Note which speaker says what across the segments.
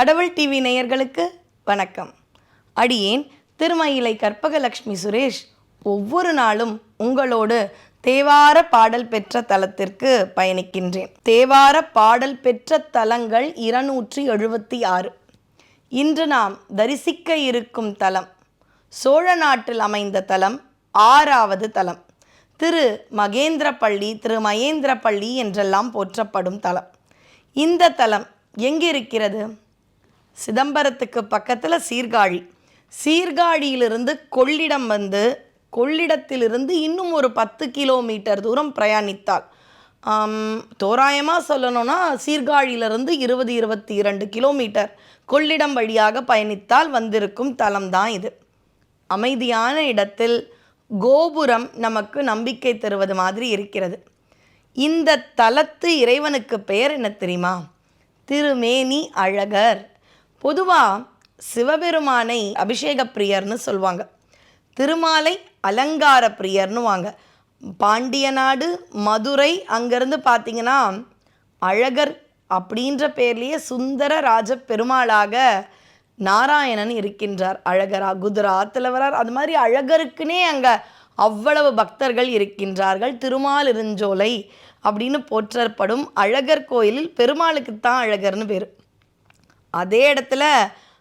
Speaker 1: கடவுள் டிவி நேயர்களுக்கு வணக்கம். அடியேன் திருமயிலை கற்பகலக்ஷ்மி சுரேஷ் ஒவ்வொரு நாளும் உங்களோடு தேவார பாடல் பெற்ற தலத்திற்கு பயணிக்கின்றேன். தேவார பாடல் பெற்ற தலங்கள் இருநூற்றி எழுபத்தி ஆறு. இன்று நாம் தரிசிக்க இருக்கும் தலம் சோழ நாட்டில் அமைந்த தலம் ஆறாவது தலம் திரு மகேந்திரப்பள்ளி திரு மகேந்திரப்பள்ளி என்றெல்லாம் போற்றப்படும் தலம். இந்த தலம் எங்கிருக்கிறது? சிதம்பரத்துக்கு பக்கத்தில் சீர்காழி. சீர்காழியிலிருந்து கொள்ளிடம் வந்து கொள்ளிடத்திலிருந்து இன்னும் ஒரு பத்து கிலோமீட்டர் தூரம் பிரயாணித்தால் தோராயமாக சொல்லணும்னா சீர்காழியிலிருந்து இருபது இருபத்தி இரண்டு கிலோமீட்டர் கொள்ளிடம் வழியாக பயணித்தால் வந்திருக்கும் தலம் தான் இது. அமைதியான இடத்தில் கோபுரம் நமக்கு நம்பிக்கை தருவது மாதிரி இருக்கிறது. இந்த தலத்து இறைவனுக்கு பெயர் என்ன தெரியுமா? திருமேனி அழகர். பொதுவாக சிவபெருமானை அபிஷேக பிரியர்னு சொல்லுவாங்க திருமாலை அலங்கார பிரியர்னு வாங்க. பாண்டிய நாடு மதுரை அங்கேருந்து பார்த்தீங்கன்னா அழகர் அப்படின்ற பேர்லேயே சுந்தர ராஜ பெருமாளாக நாராயணன் இருக்கின்றார். அழகரா குதிரா திலவரார் அது மாதிரி அழகருக்குனே அங்கே அவ்வளவு பக்தர்கள் இருக்கின்றார்கள். திருமாலிருஞ்சோலை அப்படின்னு போற்றப்படும் அழகர் கோயிலில் பெருமாளுக்குத்தான் அழகர்னு பேர். அதே இடத்துல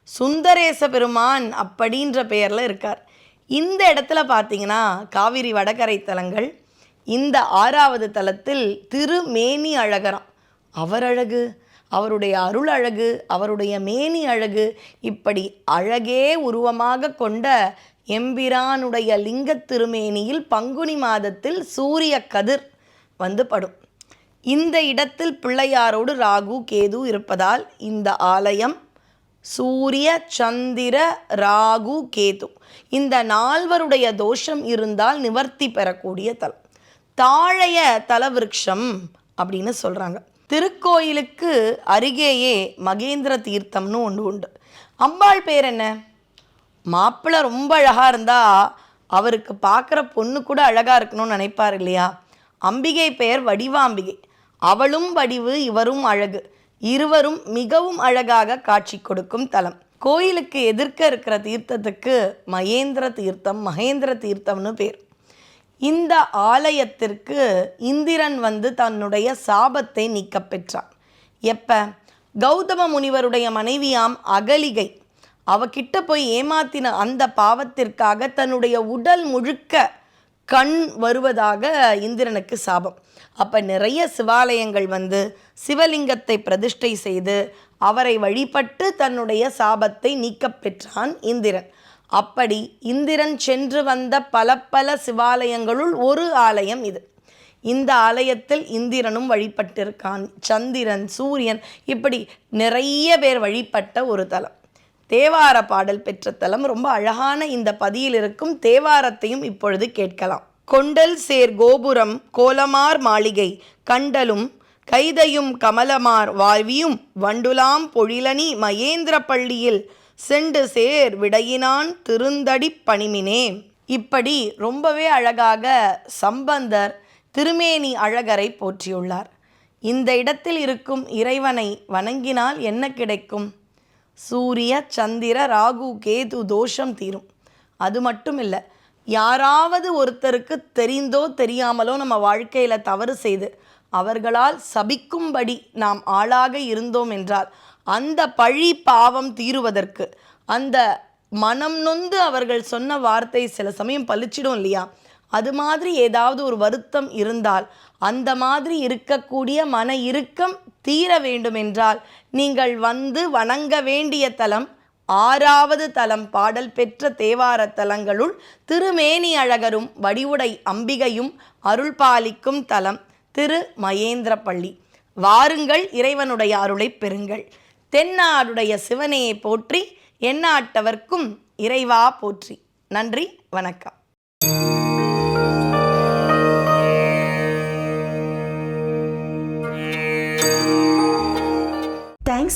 Speaker 1: சுந்தரேச பெருமான் அப்படின்ற பெயரில் இருக்கார். இந்த இடத்துல பார்த்தீங்கன்னா காவிரி வடகரை தலங்கள் இந்த ஆறாவது தலத்தில் திருமேனி அழகராம். அவர் அழகு அவருடைய அருள் அழகு அவருடைய மேனி அழகு இப்படி அழகே உருவமாக கொண்ட எம்பிரானுடைய லிங்க திருமேனியில் பங்குனி மாதத்தில் சூரிய கதிர் வந்து படும். இந்த இடத்தில் பிள்ளையாரோடு ராகு கேது இருப்பதால் இந்த ஆலயம் சூரிய சந்திர ராகு கேது. இந்த நால்வருடைய தோஷம் இருந்தால் நிவர்த்தி பெறக்கூடிய தலம். தாழைய தலவிருட்சம் அப்படின்னு சொல்கிறாங்க திருக்கோயிலுக்கு அருகேயே மகேந்திர தீர்த்தம்னு ஒன்று உண்டு. அம்பாள் பேர் என்ன? மாப்பிள்ளை ரொம்ப அழகாக இருந்தால் அவருக்கு பார்க்குற பொண்ணு கூட அழகாக இருக்கணும்னு நினைப்பார் இல்லையா? அம்பிகை பெயர் வடிவாம்பிகை. அவளும் வடிவு இவரும் அழகு. இருவரும் மிகவும் அழகாக காட்சி கொடுக்கும் தலம். கோயிலுக்கு எதிர்க்க இருக்கிற தீர்த்தத்துக்கு மகேந்திர தீர்த்தம் மகேந்திர தீர்த்தம்னு பேர். இந்த ஆலயத்திற்கு இந்திரன் வந்து தன்னுடைய சாபத்தை நீக்க பெற்றான். எப்ப? கௌதம முனிவருடைய மனைவியாம் அகலிகை. அவகிட்ட போய் ஏமாத்தின அந்த பாவத்திற்காக தன்னுடைய உடல் முழுக்க கண் வருவதாக இந்திரனுக்கு சாபம். அப்போ நிறைய சிவாலயங்கள் வந்து சிவலிங்கத்தை பிரதிஷ்டை செய்து அவரை வழிபட்டு தன்னுடைய சாபத்தை நீக்க பெற்றான் இந்திரன். அப்படி இந்திரன் சென்று வந்த பல பல சிவாலயங்களுள் ஒரு ஆலயம் இது. இந்த ஆலயத்தில் இந்திரனும் வழிபட்டிருக்கான். சந்திரன் சூரியன் இப்படி நிறைய பேர் வழிபட்ட ஒரு தலம். தேவார பாடல் பெற்ற தலம் ரொம்ப அழகான இந்த பதியில் இருக்கும் தேவாரத்தையும் இப்பொழுது கேட்கலாம். கொண்டல் சேர் கோபுரம் கோலமார் மாளிகை கண்டலும் கைதையும் கமலமார் வாழ்வியும் வண்டுலாம் பொழிலனி மகேந்திர பள்ளியில் செண்டு சேர் விடையினான் திருந்தடி பணிமினே. இப்படி ரொம்பவே அழகாக சம்பந்தர் திருமேனி அழகரை போற்றியுள்ளார். இந்த இடத்தில் இருக்கும் இறைவனை வணங்கினால் என்ன கிடைக்கும்? சூரிய சந்திர ராகு கேது தோஷம் தீரும். அது மட்டும் இல்லை யாராவது ஒருத்தருக்கு தெரிந்தோ தெரியாமலோ நம்ம வாழ்க்கையில் தவறு செய்து அவர்களால் சபிக்கும்படி நாம் ஆளாக இருந்தோம் என்றால் அந்த பழி பாவம் தீருவதற்கு அந்த மனம் நொந்து அவர்கள் சொன்ன வார்த்தை சில சமயம் பளிச்சிடும் இல்லையா? அது மாதிரி ஏதாவது ஒரு வருத்தம் இருந்தால் அந்த மாதிரி இருக்கக்கூடிய மன இறுக்கம் தீர வேண்டுமென்றால் நீங்கள் வந்து வணங்க வேண்டிய தலம் ஆறாவது தலம் பாடல் பெற்ற தேவார தலங்களுள் திருமேனி அழகரும் வடிவுடை அம்பிகையும் அருள் பாலிக்கும் தலம் திரு மகேந்திரப்பள்ளி. வாருங்கள் இறைவனுடைய அருளை பெறுங்கள். தென்னாடுடைய சிவனையை போற்றி எந்நாட்டவர்க்கும் இறைவா போற்றி. நன்றி வணக்கம்.